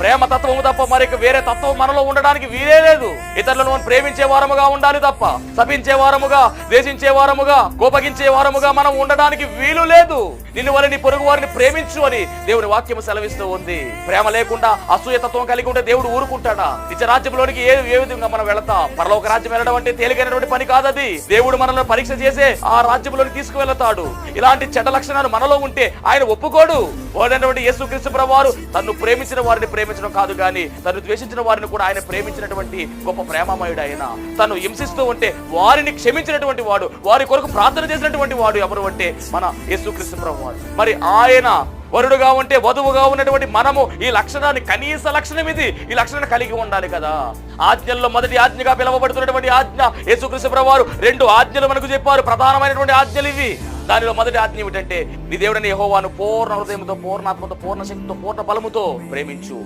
ప్రేమ తత్వము తప్ప మరికి వేరే తత్వం మనలో ఉండడానికి వీలే లేదు. ఇతరులను మనం ప్రేమించే వారముగా ఉండాలి తప్ప శపించే వారముగా ద్వేషించే వారముగా కోపగించే వారముగా మనం ఉండడానికి వీలు లేదు. నిన్ను వల్ల నీ పొరుగు వారిని ప్రేమించు అని దేవుని వాక్యము సెలవిస్తూ ఉంది. ప్రేమ లేకుండా అసూయ తత్వం కలిగి ఉంటే దేవుడు ఊరుకుంటాడా? నిత్య రాజ్యంలోనికి ఏ ఏ విధంగా మనం వెళతాం? పరలోక రాజ్యం వెళ్ళడం అంటే తేలికైనటువంటి పని కాదది దేవుడు మనల్ని పరీక్ష చేసే ఆ రాజ్యంలోకి తీసుకువెళతాడు. ఇలాంటి చెడ్డ లక్షణాలు మనలో ఉంటే ఆయన ఒప్పుకోడు. ఓడైనటువంటి యేసుక్రీస్తు ప్రభువారు తన్ను ప్రేమించిన వారిని ప్రేమించడం కాదు కానీ తను ద్వేషించిన వారిని కూడా ఆయన ప్రేమించినటువంటి గొప్ప ప్రేమమయుడు ఆయన తను హింసిస్తూ ఉంటే వారిని క్షమించినటువంటి వాడు వారి కొరకు ప్రార్థన చేసినటువంటి వాడు ఎవరు అంటే మన యేసుక్రీస్తు ప్రభువారు. మరి ఆయన వరుడుగా ఉంటే వధువుగా ఉన్నటువంటి మనము ఈ లక్షణాన్ని కనీస లక్షణం ఇది. ఈ లక్షణాన్ని కలిగి ఉండాలి కదా. ఆజ్ఞల్లో మొదటి ఆజ్ఞగా పిలువబడుతున్నటువంటి ఆజ్ఞ యేసుకృష్ణ వారు రెండు ఆజ్ఞలు మనకు చెప్పారు. ప్రధానమైనటువంటి ఆజ్ఞలు ఇవి. దానిలో మొదటి ఆజ్ఞ ఏమిటంటే నీ దేవుడని యహోవాను పూర్ణ హృదయంతో పూర్ణాత్మతో పూర్ణ శక్తితో పూర్ణ బలముతో ప్రేమించు.